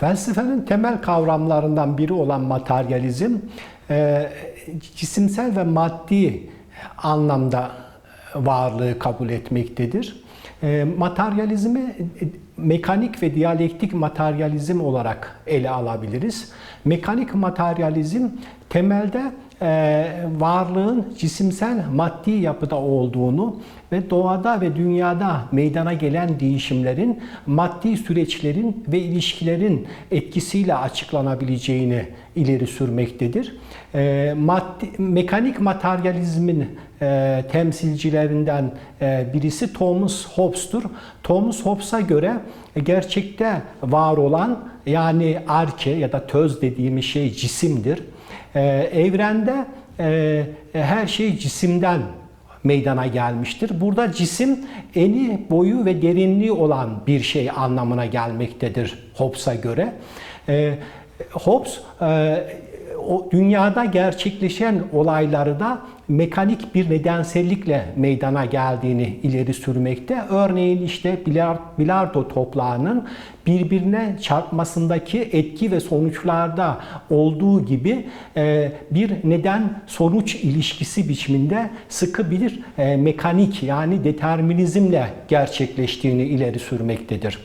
Felsefenin temel kavramlarından biri olan materyalizm, e, cisimsel ve maddi anlamda varlığı kabul etmektedir. E, materyalizmi e, mekanik ve diyalektik materyalizm olarak ele alabiliriz. Mekanik materyalizm temelde varlığın cisimsel maddi yapıda olduğunu ve doğada ve dünyada meydana gelen değişimlerin maddi süreçlerin ve ilişkilerin etkisiyle açıklanabileceğini ileri sürmektedir. E, maddi, mekanik materyalizmin e, temsilcilerinden e, birisi Thomas Hobbes'tur. Thomas Hobbes'a göre e, gerçekte var olan yani arke ya da töz dediğimiz şey cisimdir. E, evrende e, her şey cisimden meydana gelmiştir. Burada cisim eni, boyu ve derinliği olan bir şey anlamına gelmektedir Hobbes'a göre. E, Hobbes e, o dünyada gerçekleşen olayları da mekanik bir nedensellikle meydana geldiğini ileri sürmekte. Örneğin işte bilardo toplağının birbirine çarpmasındaki etki ve sonuçlarda olduğu gibi e, bir neden sonuç ilişkisi biçiminde sıkı bir e, mekanik yani determinizmle gerçekleştiğini ileri sürmektedir.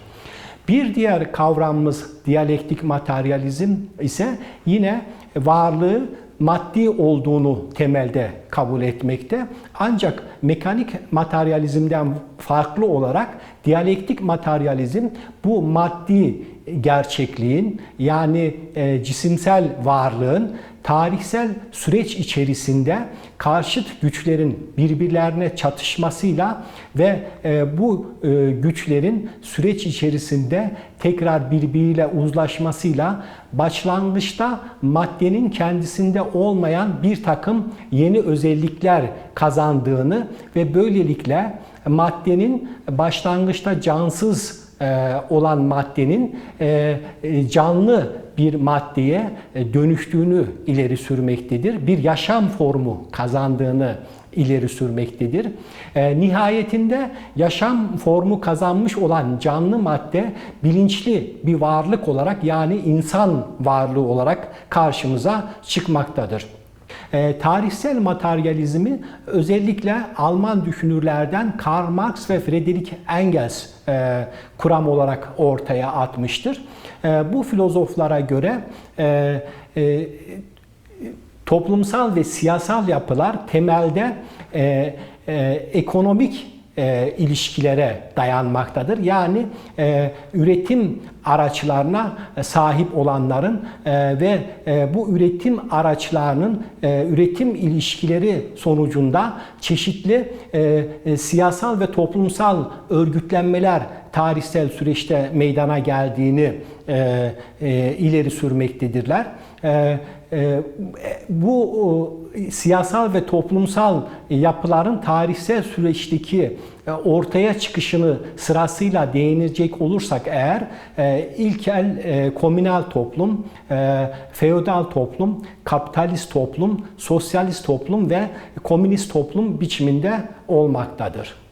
Bir diğer kavramımız diyalektik materyalizm ise yine varlığı maddi olduğunu temelde kabul etmekte. Ancak mekanik materyalizmden farklı olarak diyalektik materyalizm bu maddi gerçekliğin yani e, cisimsel varlığın tarihsel süreç içerisinde karşıt güçlerin birbirlerine çatışmasıyla ve e, bu e, güçlerin süreç içerisinde tekrar birbiriyle uzlaşmasıyla başlangıçta maddenin kendisinde olmayan bir takım yeni özellikler kazandığını ve böylelikle maddenin başlangıçta cansız e, olan maddenin e, e, canlı bir maddeye dönüştüğünü ileri sürmektedir. Bir yaşam formu kazandığını ileri sürmektedir. nihayetinde yaşam formu kazanmış olan canlı madde bilinçli bir varlık olarak yani insan varlığı olarak karşımıza çıkmaktadır. E, tarihsel materyalizmi özellikle Alman düşünürlerden Karl Marx ve Friedrich Engels e, kuram olarak ortaya atmıştır. E, bu filozoflara göre e, e, toplumsal ve siyasal yapılar temelde e, e, ekonomik e, ilişkilere dayanmaktadır. Yani e, üretim araçlarına sahip olanların e, ve e, bu üretim araçlarının e, üretim ilişkileri sonucunda çeşitli e, e, siyasal ve toplumsal örgütlenmeler tarihsel süreçte meydana geldiğini e, e, ileri sürmektedirler. E, e, bu siyasal ve toplumsal yapıların tarihsel süreçteki e, ortaya çıkışını sırasıyla değinecek olursak eğer e, ilkel komünal toplum, feodal toplum, kapitalist toplum, sosyalist toplum ve komünist toplum biçiminde olmaktadır.